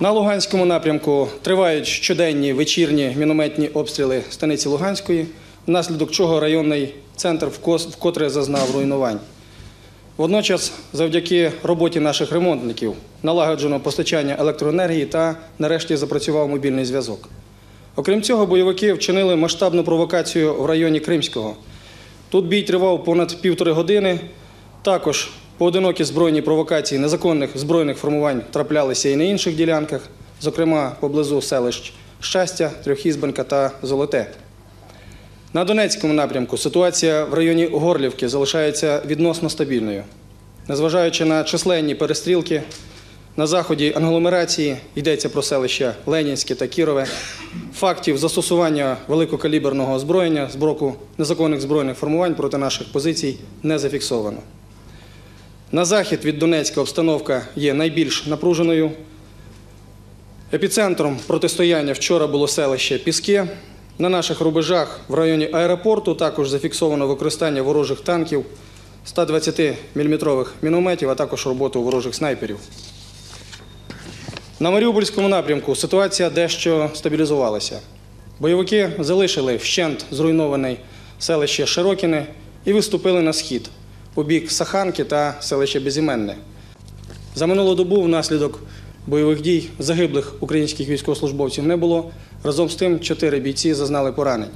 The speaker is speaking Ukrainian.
На Луганському напрямку тривають щоденні вечірні мінометні обстріли станиці Луганської, внаслідок чого районний центр вкотре зазнав руйнувань. Водночас, завдяки роботі наших ремонтників, налагоджено постачання електроенергії та нарешті запрацював мобільний зв'язок. Окрім цього, бойовики вчинили масштабну провокацію в районі Кримського. Тут бій тривав понад півтори години. Також поодинокі збройні провокації незаконних збройних формувань траплялися і на інших ділянках, зокрема поблизу селищ Щастя, Трьохізбенка та Золоте. На Донецькому напрямку ситуація в районі Горлівки залишається відносно стабільною. Незважаючи на численні перестрілки, на заході англомерації йдеться про селища Ленінське та Кірове. Фактів застосування великокаліберного озброєння з боку незаконних збройних формувань проти наших позицій не зафіксовано. На захід від Донецька обстановка є найбільш напруженою. Епіцентром протистояння вчора було селище Піски. На наших рубежах в районі аеропорту також зафіксовано використання ворожих танків 120-мм мінометів, а також роботу ворожих снайперів. На Маріупольському напрямку ситуація дещо стабілізувалася. Бойовики залишили вщент зруйноване селище Широкіне і виступили на схід у бік Саханки та селища Безіменне. За минулу добу внаслідок бойових дій загиблих українських військовослужбовців не було. Разом з тим, чотири бійці зазнали поранень.